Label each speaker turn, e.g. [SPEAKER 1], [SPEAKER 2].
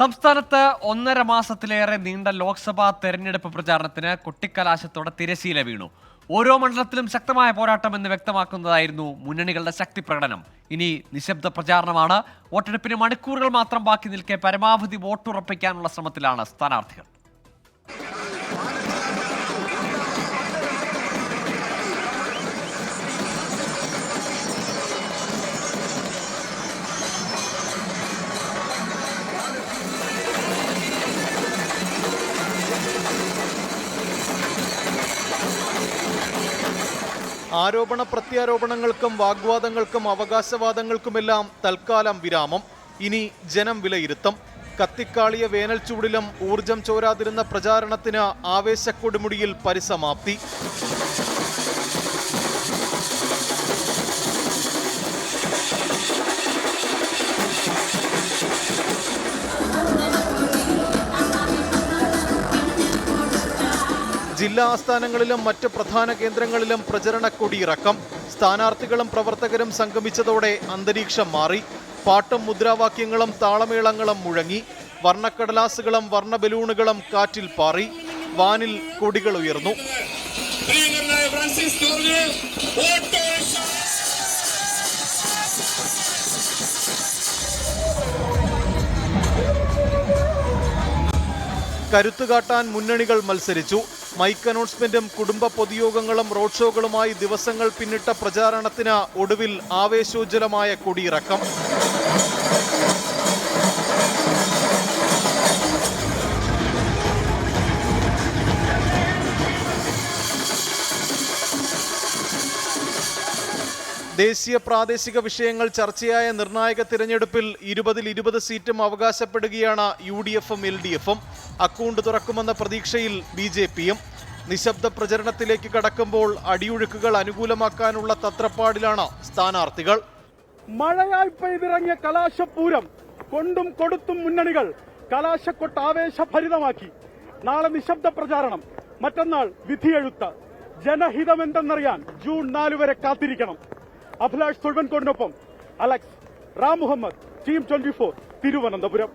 [SPEAKER 1] സംസ്ഥാനത്ത് ഒന്നര മാസത്തിലേറെ നീണ്ട ലോക്സഭാ തെരഞ്ഞെടുപ്പ് പ്രചാരണത്തിന് കൊട്ടിക്കലാശത്തോടെ തിരശീല വീണു. ഓരോ മണ്ഡലത്തിലും ശക്തമായ പോരാട്ടം എന്ന് വ്യക്തമാക്കുന്നതായിരുന്നു മുന്നണികളുടെ ശക്തി പ്രകടനം. ഇനി നിശബ്ദ പ്രചാരണമാണ്. വോട്ടെടുപ്പിന് മണിക്കൂറുകൾ മാത്രം ബാക്കി നിൽക്കെ പരമാവധി വോട്ടുറപ്പിക്കാനുള്ള ശ്രമത്തിലാണ് സ്ഥാനാർത്ഥികൾ.
[SPEAKER 2] ആരോപണ പ്രത്യാരോപണങ്ങൾക്കും വാഗ്വാദങ്ങൾക്കും അവകാശവാദങ്ങൾക്കുമെല്ലാം തൽക്കാലം വിരാമം. ഇനി ജനം വിലയിരുത്തും. കത്തിക്കാളിയ വേനൽ ചൂടിലും ഊർജം ചോരാതിരുന്ന പ്രചാരണത്തിന് ആവേശക്കൊടുമുടിയിൽ പരിസമാപ്തി. ജില്ലാ ആസ്ഥാനങ്ങളിലും മറ്റ് പ്രധാന കേന്ദ്രങ്ങളിലും പ്രചരണ കൊടിയിറക്കം. സ്ഥാനാർത്ഥികളും പ്രവർത്തകരും സംഗമിച്ചതോടെ അന്തരീക്ഷം മാറി. പാട്ടും മുദ്രാവാക്യങ്ങളും താളമേളങ്ങളും മുഴങ്ങി. വർണക്കടലാസുകളും വർണ ബലൂണുകളും കാറ്റിൽ പാറി. വാനിൽ കൊടികൾ ഉയർന്നു. കരുത്തുകാട്ടാൻ മുന്നണികൾ മത്സരിച്ചു. മൈക്ക് അനൗൺസ്മെന്റും കുടുംബ പൊതുയോഗങ്ങളും റോഡ് ഷോകളുമായി ദിവസങ്ങൾ പിന്നിട്ട പ്രചാരണത്തിന് ഒടുവിൽ ആവേശോജ്വലമായ കൊടിയിറക്കം. ദേശീയ പ്രാദേശിക വിഷയങ്ങൾ ചർച്ചയായ നിർണായക തിരഞ്ഞെടുപ്പിൽ ഇരുപതിൽ ഇരുപത് സീറ്റും അവകാശപ്പെടുകയാണ് യു ഡി എഫും എൽ ഡി എഫും അക്കൗണ്ട് തുറക്കുമെന്ന പ്രതീക്ഷയിൽ ബി ജെ പിയും നിശബ്ദ പ്രചരണത്തിലേക്ക് കടക്കുമ്പോൾ അടിയൊഴുക്കുകൾ അനുകൂലമാക്കാനുള്ള തത്രപ്പാടിലാണ് സ്ഥാനാർത്ഥികൾ.
[SPEAKER 3] മഴയായി പെയ്തിറങ്ങിയ കലാശപൂരം കൊണ്ടും കൊടുത്തും മുന്നണികൾ കലാശക്കൊട്ട് ആവേശഭരിതമാക്കി. നാളെ നിശബ്ദ പ്രചാരണം മറ്റന്നാൾ വിധിയെഴുത്ത്. ജനഹിതമെന്തെന്നറിയാൻ ജൂൺ നാല് വരെ കാത്തിരിക്കണം. Abhilash തൊഴുവൻകോടിനൊപ്പം Alex Ram Muhammad team twenty four Thiruvananthapuram.